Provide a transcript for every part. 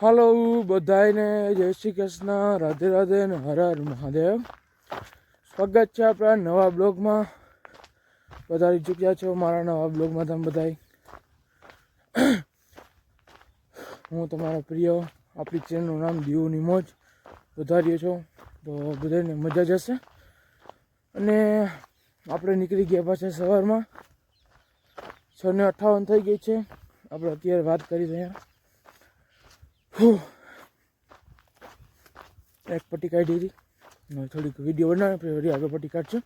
હાલો બધાને જય શ્રી કૃષ્ણ. રાધે રાધે અને હર હર મહાદેવ. સ્વાગત છે આપણા નવા બ્લોગમાં. પધારી ચૂક્યા છો મારા નવા બ્લોગમાં તમે બધા હું તમારા પ્રિય, આપણી ચેનલનું નામ દીવની મોજ વધારીએ છો. તો બધાને મજા જશે અને આપણે નીકળી ગયા પાછા સવારમાં. છ ને અઠ્ઠાવન થઈ ગઈ છે. આપણે અત્યારે વાત કરી રહ્યા. એક પટ્ટી કાઢી હતી. થોડીક વીડિયો બનાવે વળી આગળ પટ્ટી કાઢશું.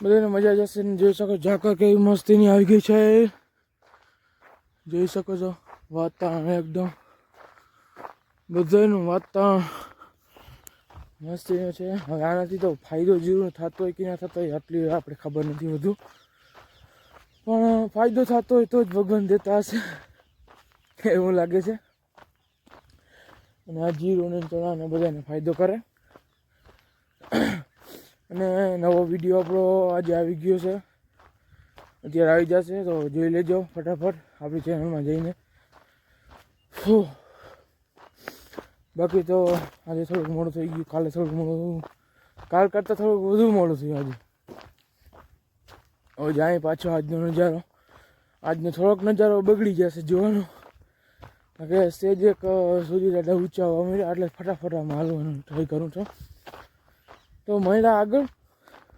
બધાને મજા જશે ને જોઈ શકો ઝાકર કેવી મસ્તીની આવી ગઈ છે. જોઈ શકો છો, વાતાવરણ એકદમ. બધાનું વાતાવરણ મસ્તીનું છે. હવે આનાથી તો ફાયદો જરૂર થતો હોય કે ના થતો હોય, આટલી આપણે ખબર નથી વધુ. પણ ફાયદો થતો હોય તો જ ભગવાન દેતા હશે. એવું લાગે છે. અને આ જીરો ને ચણા ને બધાને ફાયદો કરે. અને નવો વીડિયો આપણો આજે આવી ગયો છે. અત્યારે આવી જશે તો જોઈ લેજો ફટાફટ આપણી ચેનલમાં જઈને. બાકી તો આજે થોડુંક મોડું થઈ ગયું. કાલે થોડુંક મોડું કાલ કરતાં થોડુંક વધુ મોડું થયું આજે. હવે જાય પાછો આજનો નજારો. આજનો થોડોક નજારો બગડી જશે જોવાનો. કે સ્ટેજ એક સુધી દાદા ઊંચા આવવા મળ્યા, એટલે ફટાફટ આમાં હાલવાનું ટ્રાય કરું છું. તો મળ્યા આગળ.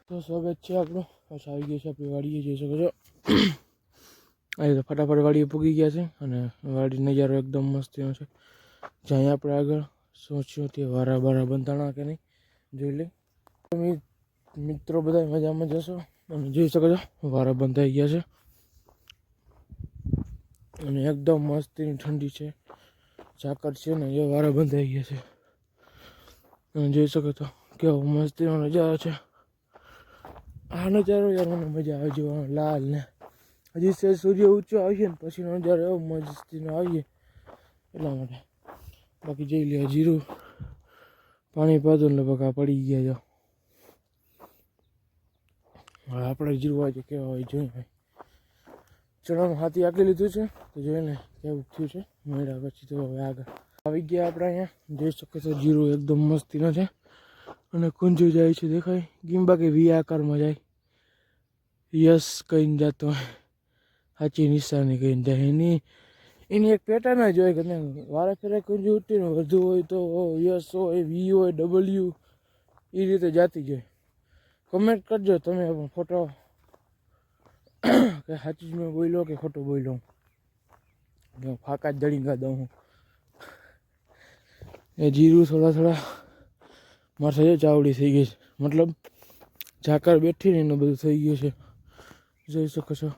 તો સ્વાગત છે આપણું. પાછા આવી ગયા છે આપણી વાડીએ જોઈ શકો છો અહીં તો ફટાફટ વાડીએ પૂગી ગયા છે અને વાડી નજારો એકદમ મસ્તીનો છે. જ્યાં આપણે આગળ સોચ્યું તે વારા બારા બંધાણા કે નહીં, જોઈ લે મિત્રો બધા મજામાં જશો અને જોઈ શકો છો, વારા બંધાઈ ગયા છે. અને એકદમ મસ્તીની ઠંડી છે. ઝાકર છે ને, એ વારા બંધાઈ ગયા છે. અને જોઈ શકો તો કેવો મસ્તીનો નજારો છે. આ નજારો યાર મને મજા આવે જોવાનો લાલ ને. હજી સે સૂર્ય ઊંચો આવીએ ને પછીનો નજારો એવો મસ્તીનો આવીએ એટલા માટે. બાકી જઈ લે જીરું, પાણી પાતું ને બકા પડી ગયા જો આપણે જીરું આજે કેવા હોય જોઈએ. ચણાનું હાથી આગળ લીધું છે. તો જોઈએ ને કેવું થયું છે. મળ્યા પછી તો હવે આગળ. આવી ગયા આપણે અહીંયા. જોઈ શકો છો જીરું એકદમ મસ્તીનો છે. અને કુંજો જાય છે દેખાય. કેમ બાકી વી આકારમાં જાય. યસ કહીને જતો સાચી નિશાની કહીને જાય. એની એની એક પેટર્ન જ હોય કે ને વારે ફેરે કુંજી ઉઠીને વધુ હોય તો યસ હોય, વી હોય, ડબલ્યુ. એ રીતે જાતી જાય કમેન્ટ કરજો તમે પણ ફોટો. કે સાચું જ મેં બોલ્યો કે ખોટું બોલ્યો હું? ફાકા જ દળી દઉં હું. એ જીરું થોડા થોડા મારે થઈ ચાવડી થઈ ગઈ છે. મતલબ ઝાકર બેઠી ને એનું બધું થઈ ગયું છે. જોઈ શકો છો.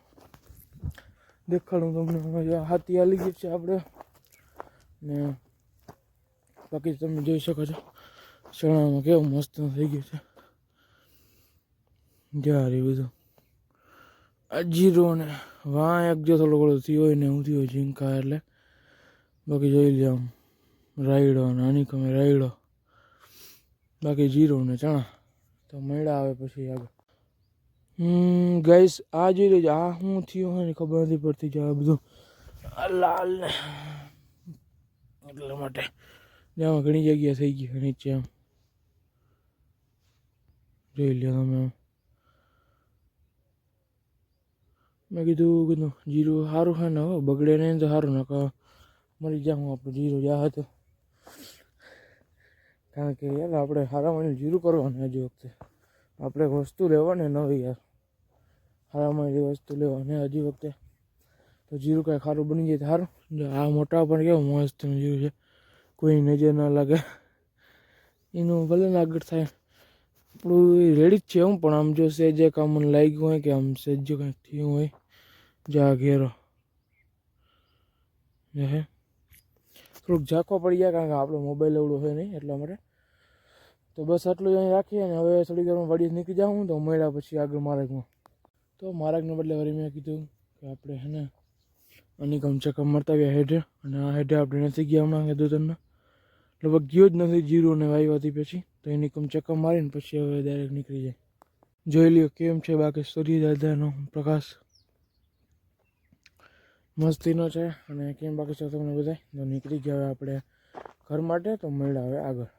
દેખાડું તમને હાથી હાલી ગઈ છે આપણે. ને બાકી તમે જોઈ શકો છો. ચણામાં કેવું મસ્ત થઈ ગયું છે. જ્યારે બધું? આ જીરો ને વાં એક જો થોડો ઘણો થયો હોય ને હું થયો ઝીંકા એટલે બાકી જોઈ લે આમ રાયડો ને આની કમે રાયડો બાકી જીરો ને ચણા તો મળ્યા આવે પછી આગળ હમ ગાઈસ આ જોઈ લેજો આ શું થયું હોય ને ખબર નથી પડતી કે આ બધું આ લાલ ને એટલા માટે જ્યાં ઘણી જગ્યા થઈ ગઈ નીચે આમ જોઈ લો તમે આમ મેં કીધું કીધું જીરું સારું છે ને બગડે નહીં તો સારું ને મરી જાઉં આપણું, જીરું જા હતું કારણ કે યાર, આપણે મહિને જીરું કરવાનું હજી વખતે. આપણે વસ્તુ લેવાની નવી યાર. મહિને વસ્તુ લેવાની હજી વખતે. તો જીરું કાંઈ સારું બની જાય સારું આ મોટા પણ કેવું મસ્ત જીરું છે. કોઈ નજર ના લાગે. એનું ભલે ને આગળ થાય. આપણું રેડી જ છે હું પણ આમ જો સેજે કામ મને લાગ્યું હોય કે આમ સેજો કંઈક થયું હોય. જા ઘેરો. હે? થોડુંક ઝાંખો પડી ગયા કારણ કે આપણો મોબાઈલ એવડો હોય નહીં એટલા માટે. તો બસ આટલું અહીં રાખીએ અને હવે થોડી વારમાં વાડી નીકળી જાઉં તો મળ્યા પછી આગળ માર્ગમાં. તો માર્ગને બદલે વળી મેં કીધું કે આપણે હે ને આની કમ ચકમ મળતા આવ્યા હેઠે અને આ હેઠે આપણે નથી ગયા હમણાં કીધું તમને લગભગ ગયો જ નથી જીરો ને વાવ્યાથી પછી. તો એની કમ ચક્કર મારીને પછી હવે ડાયરેક્ટ નીકળી જાય. જોઈ લ્યો કેમ છે બાકી સૂર્ય દાદાનો પ્રકાશ. મસ્તીનો છે અને કેમ બાકી છે તમને બધા તો નીકળી ગયા હવે આપણે ઘર માટે, તો મળ્યા હવે આગળ.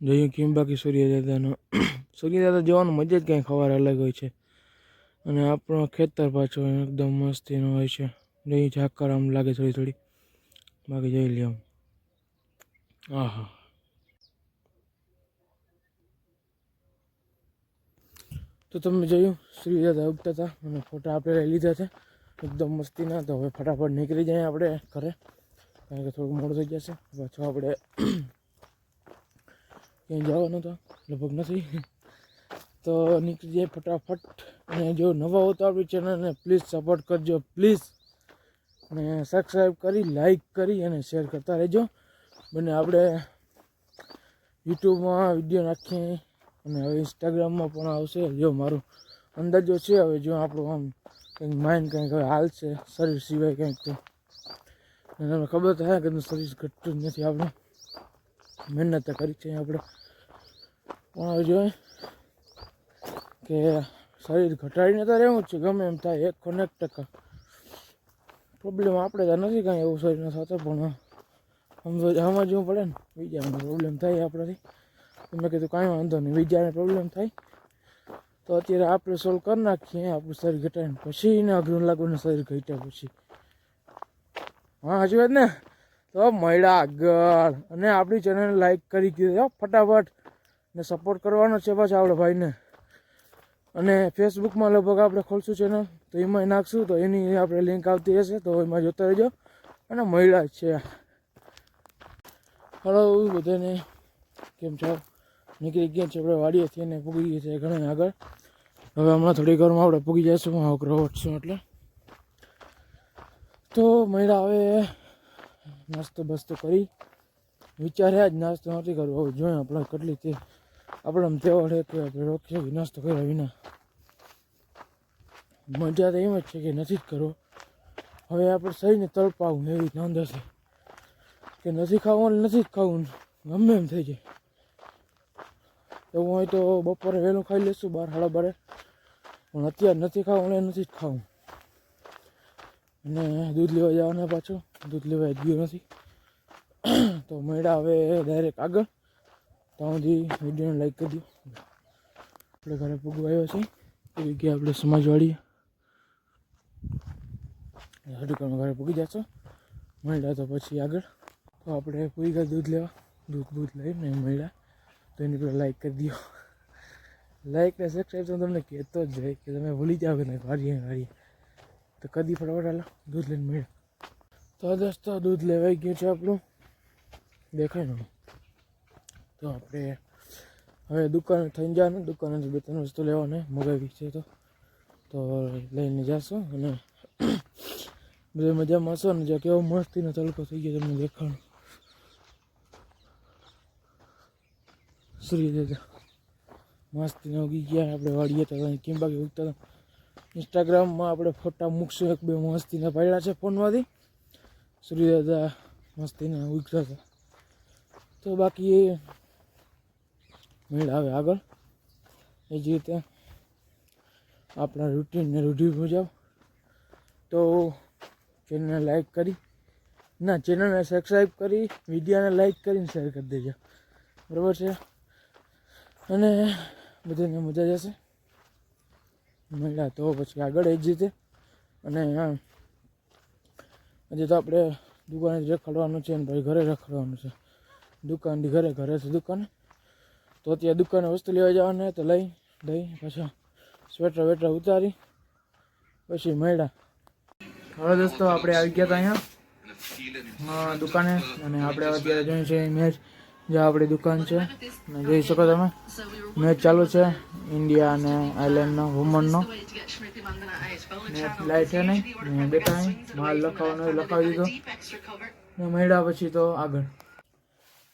જોઈએ કેમ બાકી સૂર્યદાદાનો. સૂર્યદાદા જવાનું મજા જ કંઈ ખબર અલગ હોય છે. અને આપણો ખેતર પાછો એકદમ મસ્તીનો હોય છે. જોઈએ ઝાકર આમ લાગે થોડી થોડી. બાકી જોઈ લઈએ આમ. આહા. તો તમે જોયું, સૂર્યદાદા ઉગતા હતા અને ફોટા આપણે લીધા છે. એકદમ મસ્તીના તો હવે ફટાફટ નીકળી જાય આપણે ઘરે. કારણ કે થોડું મોડું થઈ જશે. પાછું આપણે ક્યાંય જવાનું તો લગભગ નથી. તો નીકળી જાય ફટાફટ. અને જો નવા હો તો આપણી ચેનલને પ્લીઝ સપોર્ટ કરજો. પ્લીઝ અને સબસ્ક્રાઈબ કરી લાઈક કરી અને શેર કરતા રહેજો. બંને આપણે યુટ્યુબમાં વીડિયો નાખીએ અને હવે ઇન્સ્ટાગ્રામમાં પણ આવશે. જો મારું અંદાજો છે, હવે જો આપણું આમ કંઈક માઇન્ડ કંઈક હાલશે શરીર સિવાય કંઈક તો. તમને ખબર તો હે કે શરીર ઘટતું જ નથી આપણે. મહેનત તો કરી છે આપણે. પણ હવે જોઈએ કે શરીર ઘટાડીને તો રહેવું જ છે, ગમે એમ થાય, એક ખોને એક ટકા. પ્રોબ્લેમ આપણે તો નથી કાંઈ એવું શરીરના સાથે પણ સમજવું પડે ને. બીજાને પ્રોબ્લેમ થાય આપણાથી. મેં કીધું કાંઈ વાંધો નહીં. બીજાને પ્રોબ્લેમ થાય. તો અત્યારે આપણે સોલ્વ કરી નાખીએ. આપણું શરીર ઘટાડીને પછી એને અઘરું લાગવાનું શરીર ઘટ્યા પછી. હા, હજી વાત ને? તો મળ્યા આગળ. અને આપણી ચેનલ લાઈક કરી દીધો ફટાફટ. ને સપોર્ટ કરવાનો છે પાછા આપણે ભાઈને. અને ફેસબુકમાં લગભગ આપણે ખોલશું ચેનલ તો એમાં નાખશું. તો એની આપણે લિંક આવતી હશે. તો એમાં જોતા રહેજો. અને મળ્યા છે. હલો, બધાને. કેમ છો? નીકળી ગયા છે, આપણે વાડીએથી અને પૂગી ગયા છે ઘણા આગળ. હવે હમણાં થોડી વારમાં આપણે પૂગી જઈશું આવો વટશું એટલે. તો મહિલા હવે નાસ્તો બસ્તો કરી વિચાર્યા જ નાસ્તો નથી કરવો. હવે જોઈએ આપણે કેટલી તે આપણે આમ તહેવાર કે આપણે રોકીએ નાસ્તો કર્યા વિના. મજા તો એમ જ છે કે નથી જ કરવો. હવે આપણે શરીરને તળપાવું એવી નાંદા છે કે નથી ખાવું એટલે નથી જ ખાવું, ગમે એમ થઈ જાય. એવું હોય તો બપોરે વહેલું ખાઈ લઈશું બાર હાડા બારે. પણ અત્યારે નથી ખાવું, એટલે નથી જ ખાવું. અને દૂધ લેવા જવાના પાછું. દૂધ લેવા ગયું નથી. તો મળ્યા હવે ડાયરેક્ટ આગળ. ત્યાં સુધી વિડીયોને લાઈક કરી દો. આપણે ઘરે પૂગવા આવ્યો છે. એ જગ્યાએ આપણે સમાજવાળી હડુકામાં ઘરે પૂગી જશો. મળ્યા તો પછી આગળ. તો આપણે પૂરી ગયા દૂધ લેવા. દૂધ દૂધ લઈને મળ્યા તો એની પહેલાં લાઈક કરી દો લાઈક ને સબસ્ક્રાઈબ તો તમને કહેતો જ જાય કે તમે ભૂલી જાઓ કે નહીં. વારીએ વારીએ. તો કદી ફટાફટ હાલો, દૂધ લઈને મળ્યો. તો દોસ્તો, દૂધ લેવાઈ ગયું છે આપણું. દેખાય ને. તો આપણે હવે દુકાને થઈને જવાનું. દુકાનેથી બે ત્રણ વસ્તુ લેવાને મગાવી છે તો. તો લઈને જશું અને બધા મજામાં હશો ને? જ્યાં કેવો મસ્તીનો તડકો થઈ ગયો તમને દેખાણ. સૂર્ય મસ્ત ઉગી ગયા. આપણે વાળીએ તો કેમ બાકી ઉગતા હતા? ઇન્સ્ટાગ્રામમાં આપણે ફોટા મૂકશું એક બે મસ્તીના પાડ્યા છે ફોનમાંથી. સૂર્ય દાદા મસ્તીના ઉગતા હતા તો બાકી એ મેળ આવે આગળ. એ જ રીતે આપણા રૂટીનને રૂઢી મુજબ. તો ચેનલને લાઈક કરી. ના ચેનલને સબસ્ક્રાઈબ કરી. વિડીયોને લાઈક કરીને શેર કરી દેજો. બરાબર છે? અને બધાને મજા જશે. મળ્યા તો પછી આગળ એ જ રીતે. અને હજી તો આપણે દુકાને રખડવાનું છે ને ભાઈ ઘરે રખડવાનું છે. દુકાનથી ઘરે ઘરેથી દુકાને. તો ત્યાં દુકાને વસ્તુ લેવા જવાના તો લઈ, દઈ, પાછા સ્વેટર વેટર ઉતારી, પછી મળ્યા. હવે દોસ્તો, આપણે આવી ગયા હતા અહીંયા. દુકાને. અને આપણે અત્યારે જોઈએ છે મેચ જે આપણી દુકાન છે. ને જોઈ શકો તમે. મેચ ચાલુ છે. ઇન્ડિયા અને આયર્લેન્ડનો વુમનનો લાઈટ છે નહીં. બેટા અહીં. માલ લખાવવાનો હોય, લખાવી દીધો. ને મળ્યા પછી તો આગળ.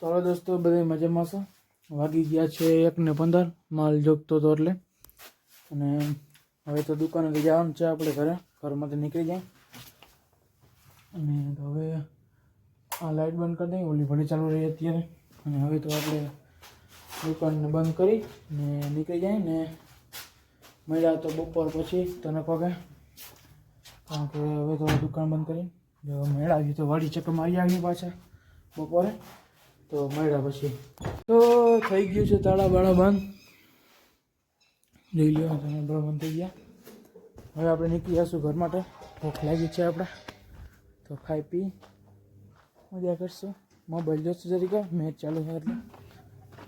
હવે દોસ્તો બધા મજામાં છો? વાગી ગયા છે એક ને પંદર. માલ જોગતો હતો એટલે. અને હવે તો દુકાને જવાનું છે આપણે ઘરે. ઘરમાંથી નીકળી જાય. અને હવે આ લાઇટ બંધ કરી દઈએ. ઓલી ભલે ચાલુ રહી અત્યારે. અને હવે તો આપણે દુકાનને બંધ કરી ને નીકળી જાય ને મળ્યા તો બપોર પછી તને પગે. કારણ કે હવે તો દુકાન બંધ કરીને જો મેળા આવી તો વાડી ચક્કર મારી આવી પાછા બપોરે. તો મળ્યા પછી. તો થઈ ગયું છે તાળા બાળા બંધ. જોઈ લ્યો તાળા બાળા બંધ થઈ ગયા. હવે આપણે નીકળી જશું ઘર માટે. ભૂખ લાગી છે આપણે. તો ખાઈ પી, મજા કરશું. મોબાઈલ જોશું તરીકે મેચ ચાલુ છે એટલે.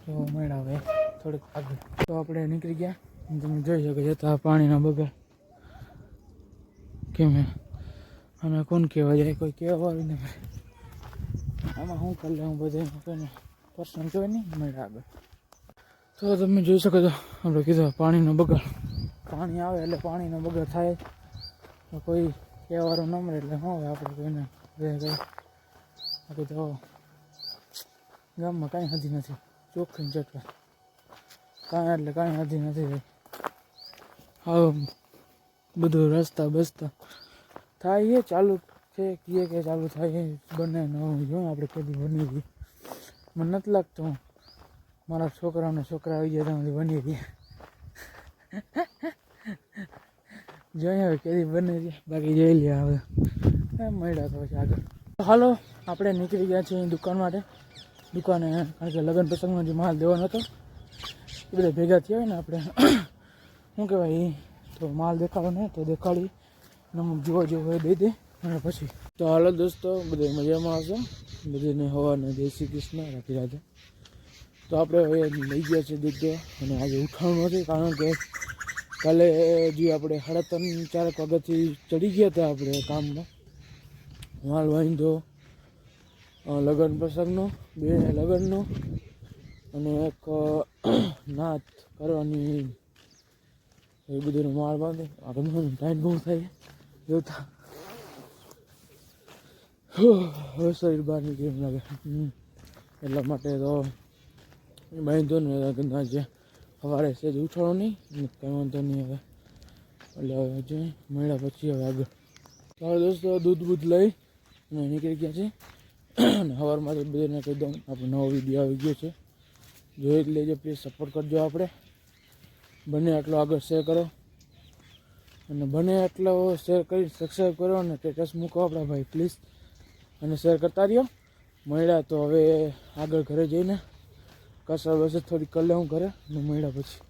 તો મળ્યા હવે થોડીક આગળ. તો આપણે નીકળી ગયા. તમે જોઈ શકો છો તો પાણીના બગર કેમ અને કોણ કહેવા જાય? કોઈ કહેવા વાળું નહીં આમાં શું કરી લઉં બધે કોઈને પર્સન જોઈ નહીં મળ્યા આગળ. તો તમે જોઈ શકો છો, આપણે કીધું પાણીનો બગાડ. પાણી આવે એટલે પાણીનો બગાડ થાય. તો કોઈ કહેવારો ન મળે એટલે શું હવે આપણે કોઈને કહીએ કંઈ બાકી તો ગામમાં કાંઈ હજી નથી. ચોખ્ખી ને કાંઈ એટલે કાંઈ હજી નથી ભાઈ. હા બધું રસ્તા બસતા. થાય એ ચાલુ છે, કીએ કે ચાલુ થાય એ બને ન જો આપણે કદી બની ગઈ મને નથી લાગતું. મારા છોકરાઓને છોકરા આવી ગયા ત્યાં બની ગયા જોઈએ હવે કેદી બને છે બાકી જોઈ લે હવે. એમ મળ્યા તો પછી આગળ. હાલો, આપણે નીકળી ગયા છીએ દુકાન માટે. દુકાને કારણ કે લગ્ન પ્રસંગનો જે માલ દેવાનો હતો, એ બધા ભેગા થયા ને આપણે શું કહેવાય તો માલ દેખાડો ને તો દેખાડી અમુક જોવા જેવો હોય દઈ દે, અને પછી. તો હાલો દોસ્તો બધે મજામાં આવશો બધીને હવાને જય શ્રી કૃષ્ણ રાખી રાધે. તો આપણે હવે લઈ ગયા છે દૂધ અને આજે ઉઠાણું નથી કારણ કે કાલે જે આપણે સાડા ત્રણ, ચારક વાગ્યાથી ચડી ગયા હતા આપણે કામમાં. માલ વાંધો લગ્ન પ્રસંગનો, બે લગ્નનો અને એક નાત કરવાની. એ બધું માળ બાંધે. આગળ ટાઈમ બહુ થાય. જોતા. હવે શરીર બહાર નીકળી લાગે. એટલા માટે તો બાંધો ને ગંદા છે સવારે સેજ ઉઠાડો નહીં. કંઈ વાંધો નહીં હવે. એટલે હવે જે મળ્યા પછી હવે આગળ. ચાલો દોસ્તો દૂધ બૂધ લઈ અને નીકળી ગયા છે અને સવારમાંથી બધાને કહી દઉં આપણો નવો વીડિયો આવી ગયો છે. જોઈ જ લેજો પ્લીઝ સપોર્ટ કરજો આપણે. બને એટલો આગળ શેર કરો. અને બને એટલો શેર કરી સબસ્ક્રાઈબ કરો અને સ્ટેટસ મૂકો આપણા ભાઈ પ્લીઝ અને શેર કરતા રહ્યો. મળ્યા તો હવે આગળ ઘરે જઈને. કસર વસર થોડી કરી લઉં ઘરે અને મળ્યા પછી.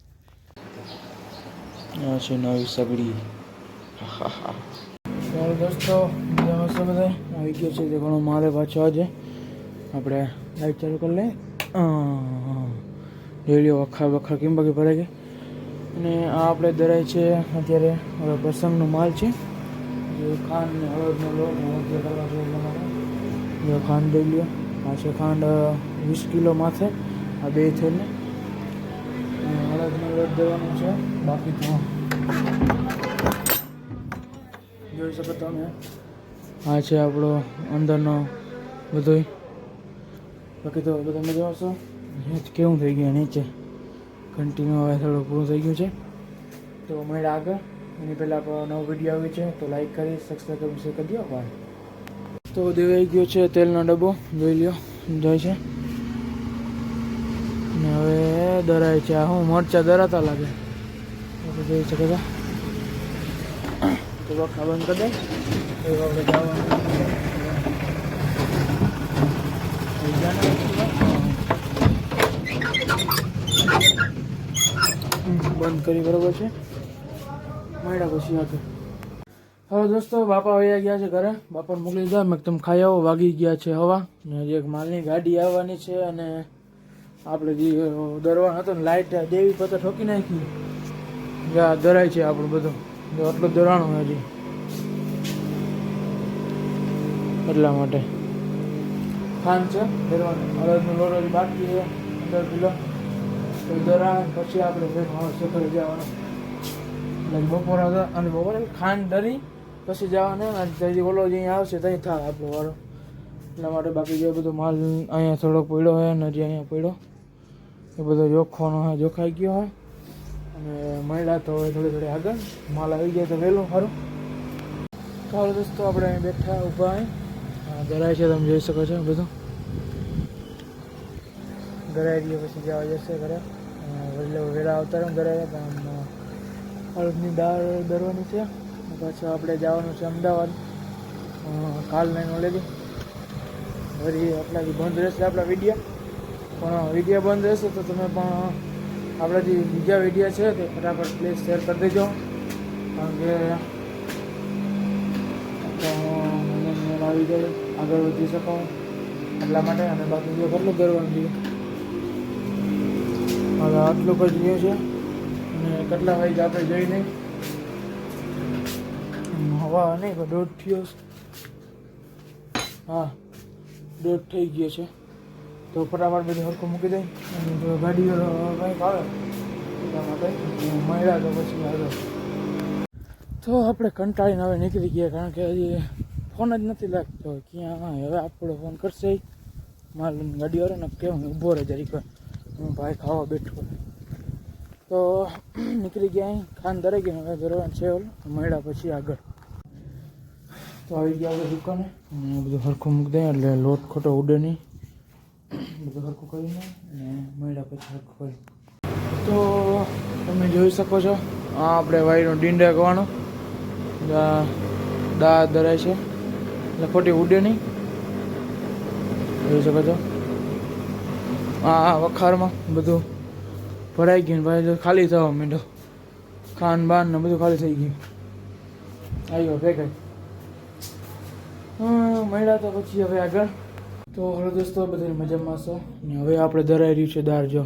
આ છે નવી સગડી. દોસ્તો. હશે બધા? આવી ગયો છે તે ઘણો મારે પાછો આજે. આપણે લાઈટ ચાલુ કરી લઈએ. જોઈ લ્યો વખા વખર કેમ બાકી ભરાઈ ગઈ અને આ આપણે દરાય છે અત્યારે હવે પ્રસંગનો માલ છે. જે ખાંડ ને હળદનો લોટ ને હળદ કરવા છે તમારે ખાંડ લઈ લ્યો. આ છે ખાંડ વીસ કિલો માથે આ બે થઈને હળદનો લોટ દેવાનો છે. બાકી તો જોઈ શકો તમે. આ છે આપણો અંદરનો બધોય. બાકી તો બધા મજા આવશો કેવું થઈ ગયું, નીચે. કન્ટિન્યુ હવે થોડું પૂરું થઈ ગયું છે. તો મળ્યા આગળ. એની પહેલાં આપણો નવો વીડિયો આવ્યો છે, તો લાઈક કરી સબસ્ક્રાઈબ કરી શેર કરી દો પણ તો દેવાઈ ગયો છે તેલનો ડબ્બો. જોઈ લ્યો જાય છે. ને હવે દરાય છે. આ હું મરચા દરાતા લાગે. જોઈ શકો છો તો વખા બંધ કરી દે. એવું આપણે જવાનું બંધ કરી બરોબર છે. મળ્યા પછી આગળ હવે દોસ્તો બાપા વયા ગયા છે ઘરે. બાપા મોકલી દીધા મેં તમે ખાઈ આવો વાગી ગયા છે હવા. ને એક માલની ગાડી આવવાની છે અને આપણે જે દરવાન હતો ને લાઇટ દેવી પત્ર ઠોકી નાખી. દરાય છે આપણું બધું. જો આટલું હજી. એટલા માટે. ખાન છે, ફેરવાનું. અડદનો લોટ હજી બાકી છે અંદર કિલો. તો દરાણ પછી આપણે ફેર માણસ કરે જવાનું. એટલે બપોર અને બપોરે ખાંડ ડરી, પછી જવાનું અને ત્યાંથી ઓલો જે અહીંયા આવશે ત્યાં થાય આપણો વારો એટલા માટે બાકી જે બધો માલ અહીંયા થોડોક પડ્યો હોય અને હજી અહીંયા પડ્યો. એ બધો જોખવાનો હોય, જોખાઈ ગયો હોય. અને મળ્યા તો હવે થોડી થોડી આગળ. માલ આવી ગયા તો વહેલો, સારું. ચાલો દોસ્તો, આપણે અહીં બેઠા ઊભા અહીં. ગરાય છે, તમે જોઈ શકો છો બધું. ગરાઈ દઈએ પછી જવા જશે ઘરે. વહેલા વહેલા આવતા રહે ઘરે અડદની દાળ દરવાની છે. પાછું આપણે જવાનું છે અમદાવાદ. કાલ નહીં ઓલરેડી વળી આપણાથી બંધ રહેશે આપણા વિડીયા. પણ વિડીયા બંધ રહેશે તો તમે પણ આપણા જે બીજા વીડિયો છે તે ફટાફટ પ્લીઝ શેર કરી દેજો. કારણ કે મેળ આવી જાય આગળ વધી શકો એટલા માટે અને બાકી જો કેટલું કરવાનું હવે આટલું જ રહ્યું છે. અને કેટલા વાગે આપણે જઈ નહીં હવા નહીં દોઢ થયો હા, દોઢ થઈ ગયો છે. તો ફટાફટ બધું હરખું મૂકી દઈ. અને જો ગાડીઓ કંઈક આવે એટલા માટે મળ્યા તો પછી આગળ તો આપણે કંટાળીને હવે નીકળી ગયા કારણ કે હજી ફોન જ નથી લાગતો. ક્યાં હા, હવે આપણો ફોન કરશે. માલ ગાડીવાળો ને કેવું ઊભો રહે જરીક વાર. હું ભાઈ ખાવા બેઠો તો નીકળી ગયા અહીં ખાન દરે ગઈ હવે ભરવાનું છે ઓલું મળ્યા પછી આગળ. તો આવી ગયા આપણે દુકાને. અને બધું હરખું મૂકી દઈએ એટલે લોટ ખોટો ઉડે નહીં. બધું સરખું કરીને અને મળ્યા પછી સરખું કર્યું તો તમે જોઈ શકો છો, આ આપણે વાઈનો ડીંડા કવાનો દા ધરાય છે. એટલે ખોટી ઉડે નહીં. જોઈ શકો છો. આ વખારમાં બધું ભરાઈ ગયું ભાઈ ખાલી થવા માંડો. ખાન બાન ને બધું ખાલી થઈ ગયું. આવ્યો ભેગાઈ. હા મળ્યા તો પછી હવે આગળ. તો હલો દોસ્તો, બધાને મજામાં હશો? ને હવે આપણે ધરાઈ રહ્યું છે દાળ જો.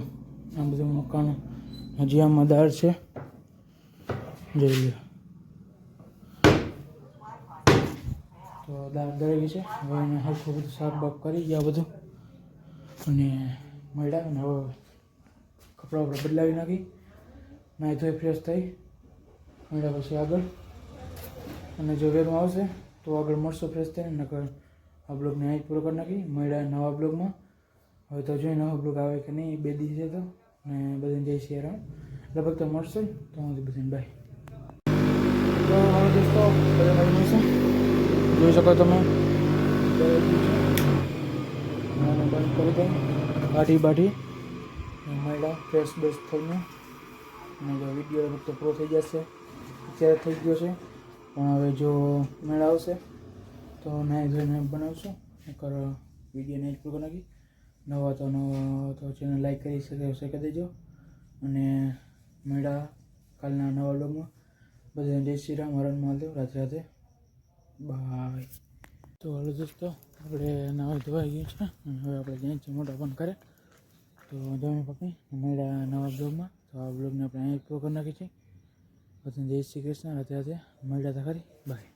આ બધું મકાન. હજી આમાં દાળ છે. જોઈ લો તો દાળ ધરાઈ ગઈ છે. હવે એને હરખું બધું શાક બાક કરી ગયા બધું. અને મળ્યા અને હવે કપડાં વપડા બદલાવી નાખી. નાહી ધોઈ ફ્રેશ થઈ. મળ્યા પછી આગળ. અને જો વેરમાં આવશે તો આગળ મળશો ફ્રેશ થઈને, નકર આ બ્લોગને અહીં જ પૂરો કરી નાખી. મળ્યા નવા બ્લોગમાં. હવે તો જોઈએ નવા બ્લોગ આવે કે નહીં બે દિવસે તો. અને બધાને જય શ્રી રામ. લગભગ તો મળશે. તો હું બધાને બાય દોસ્તો જોઈ શકો તમે. બંધ કરી દઈ કાઢી બાઢી મળ્યા ફ્રેશ બેસ થઈને. અને જો વીડિયો લગભગ તો પૂરો થઈ જશે. અત્યારે થઈ ગયો છે. પણ હવે જો મેળા આવશે. તો નાહી ધોઈને બનાવશું. નકર વિડીયોને જ પૂરો નાખી નવા તો નવા તો ચેનલ લાઈક કરી શકે શકે દેજો. અને મેળા કાલના નવા લોગમાં બધાને જય શ્રી રામ, હરણ મહાદેવ. રાધે રાધે. બાય તો હલો દોસ્તો, આપણે નવા ધોવાઈ ગયું છે અને હવે આપણે જઈએ છીએ મોટા પણ કરે તો જમી પકડી મેળા નવા બ્લોગમાં તો આ બ્લોગને આપણે અહીં પૂરો કરી નાખીએ છીએ. જય શ્રી કૃષ્ણ રાતે રાતે મળ્યા હતા ખરી. બાય